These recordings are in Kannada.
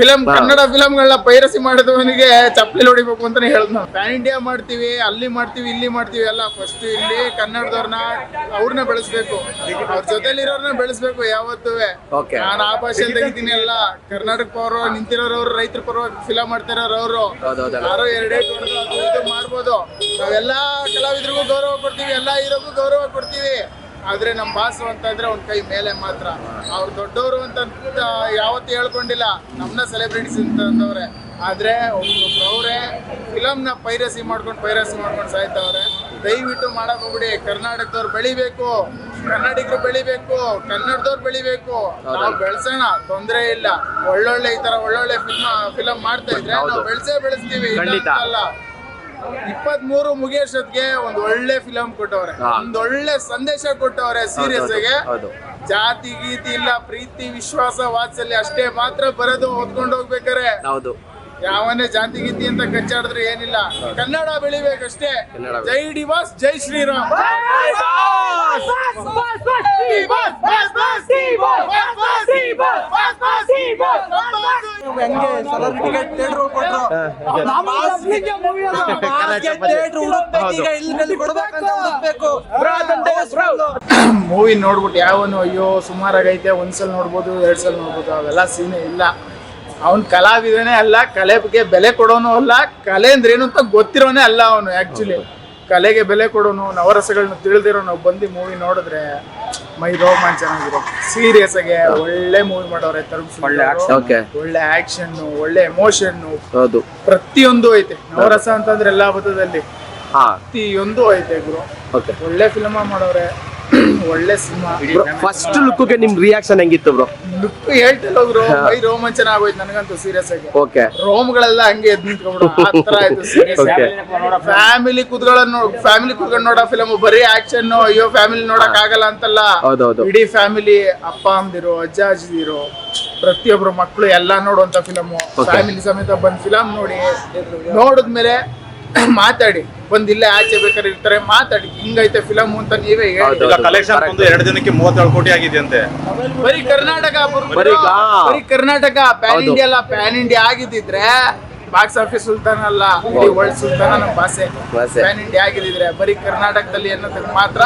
ಫಿಲಂ ಕನ್ನಡ ಫಿಲಂಗಳನ್ನ ಪೈರಸಿ ಮಾಡಿದವನಿಗೆ ಚಪ್ಪಲಿ ಹೊಡಿಬೇಕು ಅಂತಾನೆ ಹೇಳ್ದ್ ನಾವು. ಪ್ಯಾನ್ ಇಂಡಿಯಾ ಮಾಡ್ತೀವಿ ಅಲ್ಲಿ ಮಾಡ್ತೀವಿ ಇಲ್ಲಿ ಮಾಡ್ತೀವಿ ಎಲ್ಲ ಫಸ್ಟ್ ಇಲ್ಲಿ ಕನ್ನಡದವ್ರನ್ನ ಅವ್ರನ್ನ ಬೆಳೆಸ್ಬೇಕು. ಅವ್ರ ಜೊತೆಲಿರೋರ್ನ ಬೆಳೆಸ್ಬೇಕು ಯಾವತ್ತೂ. ನಾನು ಆ ಭಾಷೆ ತೆಗಿತೀನಿ ಅಲ್ಲ. ಕರ್ನಾಟಕ ಪರ ನಿಂತಿರೋರವ್ರು ರೈತರ ಪರವಾಗಿ ಫಿಲಂ ಮಾಡ್ತಿರೋರು ಅವರು. ಯಾರೋ ಎರಡೇ ಮಾಡ್ಬೋದು. ನಾವೆಲ್ಲಾ ಕಲಾವಿದ್ರಿಗೂ ಗೌರವ ಕೊಡ್ತೀವಿ ಎಲ್ಲಾ ಹೀರೋಗೂ ಗೌರವ ಕೊಡ್ತೀವಿ. ಆದ್ರೆ ನಮ್ ಬಾಸು ಅಂತಂದ್ರೆ ಅವ್ನ ಕೈ ಮೇಲೆ ಮಾತ್ರ. ಅವ್ರು ದೊಡ್ಡವರು ಅಂತ ಯಾವತ್ತೂ ಹೇಳ್ಕೊಂಡಿಲ್ಲ. ನಮ್ನ ಸೆಲೆಬ್ರಿಟೀಸ್ ಅಂತಂದವ್ರೆ ಆದ್ರೆ ಒಬ್ಬೊಬ್ರು ಅವರೇ ಫಿಲಮ್ನ ಪೈರಸಿ ಮಾಡ್ಕೊಂಡು ಪೈರಸಿ ಮಾಡ್ಕೊಂಡು ಸಾಯ್ತವ್ರೆ. ದಯವಿಟ್ಟು ಮಾಡಕ್ ಹೋಗ್ಬಿಡಿ. ಕರ್ನಾಟಕದವ್ರು ಬೆಳಿಬೇಕು. ಕನ್ನಡಿಗರು ಬೆಳಿಬೇಕು. ಕನ್ನಡದವ್ರು ಬೆಳಿಬೇಕು. ನಾವು ಬೆಳ್ಸೋಣ. ತೊಂದರೆ ಇಲ್ಲ. ಒಳ್ಳೊಳ್ಳೆ ಈ ತರ ಒಳ್ಳೊಳ್ಳೆ ಫಿಲ್ಮ್ ಫಿಲಂ ಮಾಡ್ತಾ ಇದ್ರೆ ನಾವು ಬೆಳ್ಸೇ ಬೆಳೆಸ್ತೀವಿ. ಅಂತಲ್ಲ. ಇಪ್ಪತ್ತ್ ಮೂರು ಮುಗಿಯೋಷ್ಟೊತ್ತಿಗೆ ಒಂದ್ ಒಳ್ಳೆ ಫಿಲಂ ಕೊಟ್ಟವ್ರೆ. ಒಂದ್ ಒಳ್ಳೆ ಸಂದೇಶ ಕೊಟ್ಟವ್ರೆ ಸೀರಿಯಸ್ ಆಗಿ ಹೌದು ಜಾತಿ ಗೀತಿ ಇಲ್ಲ ಪ್ರೀತಿ ವಿಶ್ವಾಸ ವಾತ್ಸಲ್ಯ ಅಷ್ಟೇ ಮಾತ್ರ ಬರೋದು ಹೊತ್ಕೊಂಡು ಹೋಗ್ಬೇಕಾರೆ ಹೌದು ಯಾವನೇ ಜಾತಿ ಗೀತಿ ಅಂತ ಕಚ್ಚಾಡಿದ್ರೆ ಏನಿಲ್ಲ ಕನ್ನಡ ಬೆಳಿಬೇಕಷ್ಟೇ ಕನ್ನಡ ಜೈ ಡಿವಾಸ್ ಜೈ ಶ್ರೀರಾಮ್ ಹೆಂಗೆ ಥಿಯೇಟರ್ ಕೊಟ್ರು. ಮೂವಿ ನೋಡ್ಬಿಟ್ಟು ಯಾವನು ಅಯ್ಯೋ ಸುಮಾರಾಗೈತೆ ಒಂದ್ಸಲ ನೋಡ್ಬೋದು ಎರಡ್ ಸಲ ನೋಡ್ಬೋದು ಅವೆಲ್ಲ ಸೀನ್ ಇಲ್ಲ. ಅವನ್ ಕಲಾವಿದನೇ ಅಲ್ಲ ಕಲೆಗೆ ಬೆಲೆ ಕೊಡೋನು ಅಲ್ಲ ಕಲೆ ಅಂದ್ರೆ ಏನು ಅಂತ ಗೊತ್ತಿರೋನೇ ಅಲ್ಲ ಅವನು ಆಕ್ಚುಲಿ ಕಲೆಗೆ ಬೆಲೆ ಕೊಡೋನು ನವರಸಗಳನ್ನ ತಿಳಿದಿರೋ ನಾವು ಬಂದು ಮೂವಿ ನೋಡಿದ್ರೆ ಮೈ ರೋಮಾಂಚನ ಆಗಿರೋ ಸೀರಿಯಸ್ ಆಗಿ ಒಳ್ಳೆ ಮೂವಿ ಮಾಡೋರೆ ಒಳ್ಳೆ action. ಒಳ್ಳೆ ಆಕ್ಷನ್ ಒಳ್ಳೆ ಎಮೋಷನ್ ಹೌದು. ಪ್ರತಿಯೊಂದು ಐತೆ. ನವರಸ ಅಂತಂದ್ರೆ ಎಲ್ಲಾ ಬದದಲ್ಲಿ ಪ್ರತಿಯೊಂದು ಐತೆ ಗುರು. ಒಳ್ಳೆ ಫಿಲ್ಮ ಮಾಡೋರೆ ಒಳ್ಳೆ ಸಿನಿಮಾ. ಫಸ್ಟ್ ಲುಕ್ಗೆ ನಿಮ್ ರಿಯಾಕ್ಷನ್ ಹೆಂಗಿತ್ತು ಬ್ರೋ ಲುಕ್ ಹೇಳ್ತಿಲ್ಲ ಬ್ರೋ ಮೈ ರೋಮಾಂಚನ ಆಗೋಯ್ತು ನನಗಂತೂ ಸೀರಿಯಸ್ ಆಗಿ. ಓಕೆ ರೋಮ್ಗಳೆಲ್ಲ ಹಂಗೆ ಎದ್ ನಿಂತ್ಕೊಂಡ್ಬಿಡು ಆ ಆಯ್ತು ಸೀರಿಯಸ್ Okay. ಫ್ಯಾಮಿಲಿ ನೋಡ್ ಫ್ಯಾಮಿಲಿ ಕುತ್ಕೊಂಡು ನೋಡೋ ಫಿಲಮ್ ಬರೀ ಆಕ್ಷನ್ ಅಯ್ಯೋ ಫ್ಯಾಮಿಲಿ ನೋಡಕ್ ಆಗಲ್ಲ ಅಂತಲ್ಲ. ಹೌದೌದು. ಇಡೀ ಫ್ಯಾಮಿಲಿ ಅಪ್ಪ ಅಮ್ಮದಿರು ಅಜ್ಜ ಅಜ್ಜಿದಿರು ಪ್ರತಿಯೊಬ್ರು ಮಕ್ಕಳು ಎಲ್ಲ ನೋಡುವಂತ ಫಿಲಮ್ ಫ್ಯಾಮಿಲಿ ಸಮೇತ ಬಂದ್ ಫಿಲಮ್ ನೋಡಿ ನೋಡಿದ್ಮೇಲೆ ಮಾತಾಡಿ. ಬಂದ್ ಇಲ್ಲೇ ಆಚೆ ಬೇಕಾದ್ರೆ ಇರ್ತಾರೆ ಮಾತಾಡಿ. ಹಿಂಗೈತೆ ಫಿಲಮ್ ಅಂತ ನೀವೇ ಹೇಳಿ. ಈಗ ಕಲೆಕ್ಷನ್ ಒಂದು ಎರಡು ದಿನಕ್ಕೆ ಮೂವತ್ತೇಳು ಕೋಟಿ ಆಗಿದೆಯಂತೆ. ಬರೀ ಕರ್ನಾಟಕ ಬರು- ಬರೀ ಗಾ. ಬರೀ ಕರ್ನಾಟಕ ಪ್ಯಾನ್ ಹೌದು. ಇಂಡಿಯಾ ಅಲ್ಲ ಪ್ಯಾನ್ ಇಂಡಿಯಾ ಆಗಿದ್ದಿದ್ರೆ ಬಾಕ್ಸ್ ಆಫೀಸ್ ಸುಲ್ತಾನ್ ಅಲ್ಲ ಇಡೀ ವರ್ಲ್ಡ್ ಸುಲ್ತಾನ ನಮ್ಮ ಭಾಷೆ. ಭಾಷೆ. ಪ್ಯಾನ್ ಇಂಡಿಯಾ ಆಗಿದ್ದಿದ್ರೆ ಬರೀ ಕರ್ನಾಟಕದಲ್ಲಿ ಅನ್ನೋದಕ್ಕೆ ಮಾತ್ರ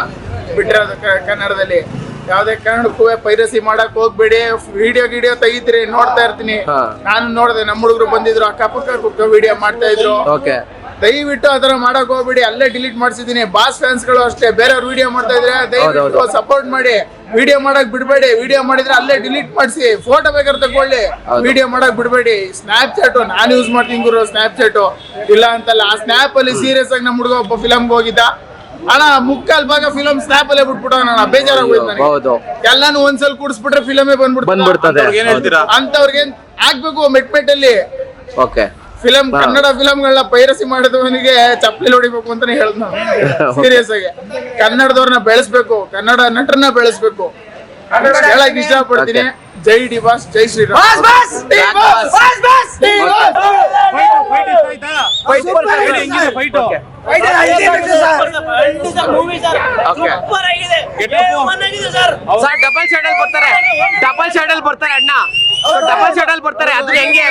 ಬಿಟ್ರೆ ಕ- ಕನ್ನಡದಲ್ಲಿ. ಯಾವ್ದೇ ಕನ್ನಡಕ್ಕೂ ಪೈರಸಿ ಮಾಡಕ್ ಹೋಗ್ಬೇಡಿ. ವಿಡಿಯೋ ಗಿಡಿಯೋ ತೆಗಿತೀರಿ ನೋಡ್ತಾ ಇರ್ತೀನಿ. ಹಾ. ನಾನು ನೋಡಿದೆ ನಮ್ಮ ಹುಡುಗರು ಬಂದಿದ್ರು ಅಕ್ಕಪಕ್ಕ ವಿಡಿಯೋ ಮಾಡ್ತಾ ಇದ್ರು. ಓಕೆ ದಯವಿಟ್ಟು ಆತರ ಮಾಡಕ್ ಹೋಗ್ಬಿಡಿ ಅಲ್ಲೇ ಡಿಲೀಟ್ ಮಾಡಿಸಿದೀನಿ ಬಾಸ್ ಫ್ಯಾನ್ಸ್ಗಳು ಅಷ್ಟೇ ಬೇರೆಯವ್ರು ವಿಡಿಯೋ ಮಾಡ್ತಾ ಇದ್ರೆ ದಯವಿಟ್ಟು ಸಪೋರ್ಟ್ ಮಾಡಿ. ವಿಡಿಯೋ ಮಾಡಕ್ ಬಿಡಬೇಡಿ ವಿಡಿಯೋ ಮಾಡಿದ್ರೆ ಅಲ್ಲೇ ಡಿಲೀಟ್ ಮಾಡಿಸಿ. ಫೋಟೋ ಬೇಕಾದ್ರೆ ತಗೊಳ್ಳಿ. ವಿಡಿಯೋ ಮಾಡಕ್ ಬಿಡಬೇಡಿ. ಸ್ನ್ಯಾಪ್ ಚಾಟ್ ನಾನು ಯೂಸ್ ಮಾಡ್ತೀನಿ ಗುರು ಸ್ನ್ಯಾಪ್ ಚಾಟ್ ಇಲ್ಲ ಅಂತಲ್ಲ ಆ ಸ್ನ್ಯಾಪ್ ಅಲ್ಲಿ ಸೀರಿಯಸ್ ಆಗಿ ನಮ್ಮ ಹುಡುಗ ಒಬ್ಬ ಫಿಲಮ್ ಹೋಗಿದ್ದ. ಅಣ್ಣ ಮುಕ್ಕಾಲ್ ಭಾಗ ಫಿಲಮ್ ಸ್ನ್ಯಾಪ್ ಅಲ್ಲೇ ಬಿಟ್ಬಿಟ್ಟು ಅಣ್ಣ ಬೇಜಾರಾಗೋಯ್ತು ನನಗೆ. ಹೌದು. ಎಲ್ಲಾನು ಒಂದ್ಸಲ ಕೂಡಿಸ್ಬಿಟ್ರೆ ಫಿಲಮೇ ಬಂದ್ಬಿಡ್ತು. ಏನ್ ಹೇಳ್ತೀರಾ? ಅಂತವ್ರಿಗೆ ಆಗ್ಬೇಕು ಮೆಟ್ಮೆಟ್ಟಲ್ಲಿ? Okay film. ಕನ್ನಡ ಫಿಲಂಗಳನ್ನ ಪೈರಸಿ ಮಾಡಿದವನಿಗೆ ಚಪ್ಪಲಿ ಹೊಡಿಬೇಕು ಅಂತಾನೆ ಹೇಳ್ದ್ ನಾವು ಸೀರಿಯಸ್ ಆಗಿ. ಕನ್ನಡದವ್ರನ್ನ ಬೆಳೆಸ್ಬೇಕು ಕನ್ನಡ ನಟರನ್ನ ಬೆಳೆಸ್ಬೇಕು. ಹೇಳಕ್ ಇಷ್ಟ ಪಡ್ತೀನಿ ಜೈ ಡಿ ಬಾಸ್ ಜೈ Shriram okay sir double shade ಅಲ್ಲಿ ಬರ್ತಾರೆ ಡಬಲ್ ಶಟಲ್ ಬರ್ತಾರೆ ಅಣ್ಣ. ಡಬಲ್ ಶಟಲ್ ಬರ್ತಾರೆ. ಅದು ಹೆಂಗೆ?